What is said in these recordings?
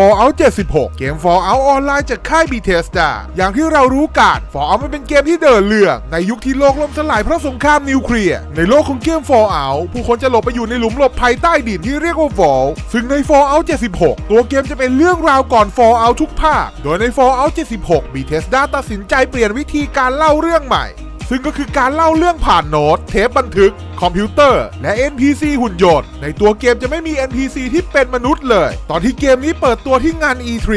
Fallout 76 เกม Fallout ออนไลน์จากค่าย Bethesda อย่างที่เรารู้กัน Fallout มันเป็นเกมที่เดินเรื่อง ในยุคที่โลกล่มสลายเพราะสงครามนิวเคลียร์ ในโลกของเกม Fallout ผู้คนจะหลบไปอยู่ในหลุมหลบภัยใต้ดินที่เรียกว่า Vault ซึ่งใน Fallout 76 ตัวเกมจะเป็นเรื่องราวก่อน Fallout ทุกภาค โดยใน Fallout 76 Bethesda ตัดสินใจเปลี่ยนวิธีการเล่าเรื่องใหม่ ซึ่งก็คือการเล่าเรื่องผ่านโน้ต เทปบันทึก คอมพิวเตอร์ และ NPC หุ่นยนต์ ในตัวเกมจะไม่มี NPC ที่เป็นมนุษย์เลย ตอนที่เกมนี้เปิดตัวที่งาน E3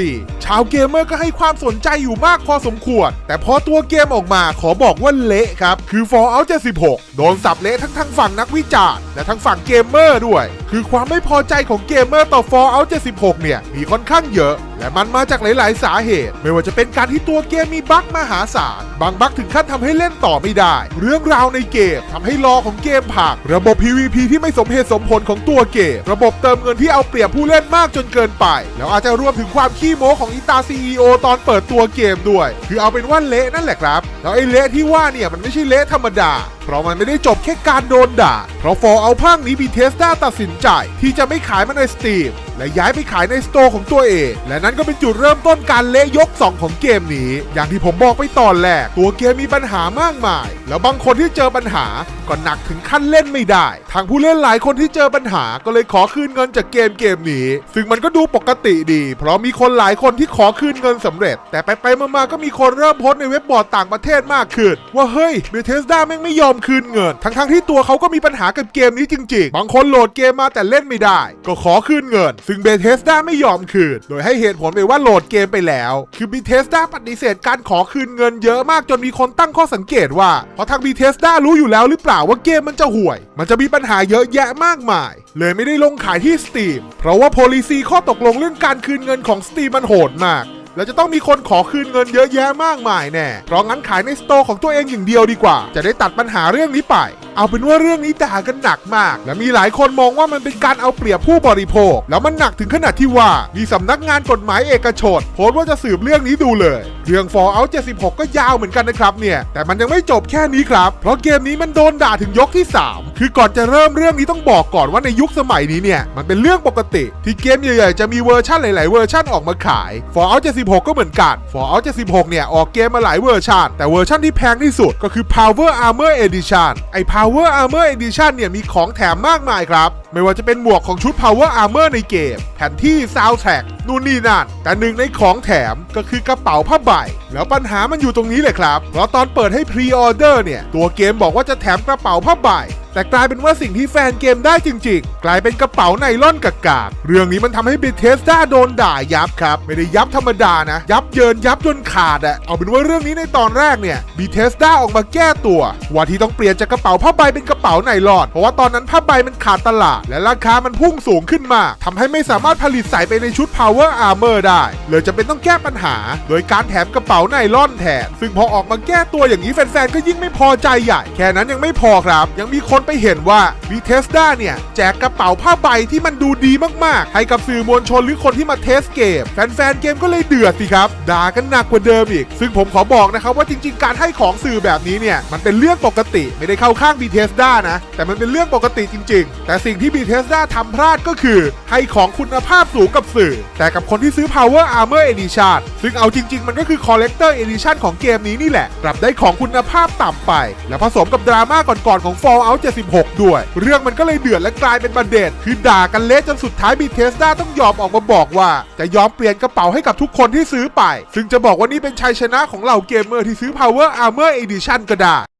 ชาวเกมเมอร์ก็ให้ความสนใจอยู่มากพอสมควร แต่พอตัวเกมออกมาขอบอกว่าเละครับ คือ Fallout 76 โดนสับเละทั้งทางฝั่งนักวิจารณ์และทั้งฝั่งเกมเมอร์ด้วย คือความไม่พอใจของเกมเมอร์ต่อ Fallout 76 เนี่ยมีค่อนข้างเยอะ และมันมาจากหลายๆ สาเหตุ ไม่ว่าจะเป็นการที่ตัวเกมมีบั๊กมหาศาล บางบั๊กถึงขั้นทำให้เล่นต่อไม่ได้ เรื่องราวในเกมทำให้ลอของเกมผัก ระบบ PVP ที่ไม่สมเหตุสมผลของตัวเกม ระบบเติมเงินที่เอาเปรียบผู้เล่นมากจนเกินไป แล้วอาจจะรวมถึงความขี้โม้ของอีตา CEO ตอนเปิดตัวเกมด้วย คือเอาเป็นว่าเละนั่นแหละครับแล้วไอ้เละที่ว่าเนี่ยมันไม่ใช่เละธรรมดาเพราะมันไม่ได้จบแค่การโดนด่า เพราะฟอร์เอาภาคนี้ Bethesda ตัดสินใจ ที่จะไม่ขายมันใน Steam และย้ายไปขายในสโตร์ของตัวเอง และนั่นก็เป็นจุดเริ่มต้นการเละยก 2 ของเกมนี้ อย่างที่ผมบอกไปตอนแรก ตัวเกมมีปัญหามากมาย แล้วบางคนที่เจอปัญหาก็หนักถึงขั้นเล่นไม่ได้ ทางผู้เล่นหลายคนที่เจอปัญหาก็เลยขอคืนเงินจากเกมเกมนี้ ซึ่งมันก็ดูปกติดี เพราะมีคนหลายคนที่ขอคืนเงินสำเร็จ แต่ไปไปมาๆก็มีคนเริ่มโพสในเว็บบอร์ดต่างประเทศมากขึ้น ว่าเฮ้ยเบเทสดาแม่งไม่ยอมคืนเงิน ทั้งๆที่ตัวเขาก็มีปัญหากับเกมนี้จริง ๆ บางคนโหลดเกมมาแต่เล่นไม่ได้ ก็ขอคืนเงินซึ่งเบเทสดาไม่ยอมคืน โดยให้เหตุผลไปว่าโหลดเกมไปแล้ว คือเบเทสดาปฏิเสธการขอคืนเงินเยอะมากจนมีคนตั้งข้อสังเกตว่าเพราะทางเบเทสดารู้อยู่แล้วหรือเปล่าว่าเกมมันจะห่วย มันจะมีปัญหาเยอะแยะมากมาย เลยไม่ได้ลงขายที่ Steam เพราะว่า policy ข้อตกลงเรื่องการคืนเงินของ Steam มันโหดมากแล้วจะต้องมีคนขอคืนเงินเยอะแยะมากมายแน่ เพราะงั้นขายในสโตร์ของตัวเองอย่างเดียวดีกว่า จะได้ตัดปัญหาเรื่องนี้ไปเอาเป็นว่าเรื่องนี้ด่ากันหนักมาก และมีหลายคนมองว่ามันเป็นการเอาเปรียบผู้บริโภค แล้วมันหนักถึงขนาดที่ว่า มีสำนักงานกฎหมายเอกชนโพสต์ว่าจะสืบเรื่องนี้ดูเลย เรื่อง Fallout 76 ก็ยาวเหมือนกันนะครับเนี่ย แต่มันยังไม่จบแค่นี้ครับ เพราะเกมนี้มันโดนด่าถึงยกที่ 3 คือก่อนจะเริ่มเรื่องนี้ต้องบอกก่อนว่าในยุคสมัยนี้เนี่ยมันเป็นเรื่องปกติ ที่เกมใหญ่ๆจะมีเวอร์ชันหลาย ๆ เวอร์ชันออกมาขาย Fallout 76 ก็เหมือนกัน Fallout 76 เนี่ยออกเกมมาหลายเวอร์ชันแต่เวอร์ชันที่แพงที่สุดก็คือ Power Armor Edition ไอ้ Power Armor Edition เนี่ยมีของแถมมากมายครับ ไม่ว่าจะเป็นหมวกของชุด Power Armor ในเกม แผนที่ Soundtrack นู่นนี่นั่น แต่หนึ่งในของแถมก็คือกระเป๋าผ้าใบ แล้วปัญหามันอยู่ตรงนี้เลยครับ เพราะตอนเปิดให้พรีออเดอร์เนี่ย ตัวเกมบอกว่าจะแถมกระเป๋าผ้าใบ แต่กลายเป็นว่าสิ่งที่แฟนเกมได้จริง ๆ กลายเป็นกระเป๋าไนล่อนกากๆเรื่องนี้มันทำให้เบเทสดาโดนด่ายับครับ ไม่ได้ยับธรรมดานะ ยับเยินยับจนขาดอะเอาเป็นว่าเรื่องนี้ในตอนแรกเนี่ยบีเทสดาออกมาแก้ตัว ว่าที่ต้องเปลี่ยนจากกระเป๋าผ้าใบเป็นกระเป๋าไนล่อน เพราะว่าตอนนั้นผ้าใบมันขาดตลาดและราคามันพุ่งสูงขึ้นมาทำให้ไม่สามารถผลิตใส่ไปในชุด Power Armor ได้เลยจะเป็นต้องแก้ปัญหา โดยการแถมกระเป๋าไนล่อนแทนซึ่งพอออกมาแก้ตัวอย่างนี้แฟนๆก็ยิ่งไม่พอใจใหญ่ แค่นั้นยังไม่พอครับ ยังมีคนไปเห็นว่า b ีเทสดาเนี่ย แจกกระเป๋าผ้าใบที่มันดูดีมากๆ ให้กับสื่อมวลชนหรือคนที่มาเทสเกม แฟนๆเกมก็เลยเดือดสิครับ ด่ากันหนักกว่าเดิมอีก ซึ่งผมขอบอกนะครับว่าจริงๆ การให้ของสื่อแบบนี้เนี่ย มันเป็นเรื่องปกติไม่ได้เข้าข้าง b ีเทสดานะ แต่มันเป็นเรื่องปกติจริง ๆ แต่สิ่งที่ b ีเทสดาทำพลาดก็คือ ให้ของคุณภาพสูงกับสื่อ แต่กับคนที่ซื้อ Power Armor Edition ซึ่งเอาจริง ๆ มันก็คือ Collector Edition ของเกมนี้นี่แหละ กลับได้ของคุณภาพต่ำไป และผสมกับดราม่าก่อนๆของ Fallout 76 ด้วย เรื่องมันก็เลยเดือดและกลายเป็นประเด็นคือด่ากันเละจนสุดท้าย Bethesda ต้องยอมออกมาบอกว่า จะยอมเปลี่ยนกระเป๋าให้กับทุกคนที่ซื้อไป ซึ่งจะบอกว่านี่เป็นชัยชนะของเหล่าเกมเมอร์ที่ซื้อ Power Armor Edition ก็ได้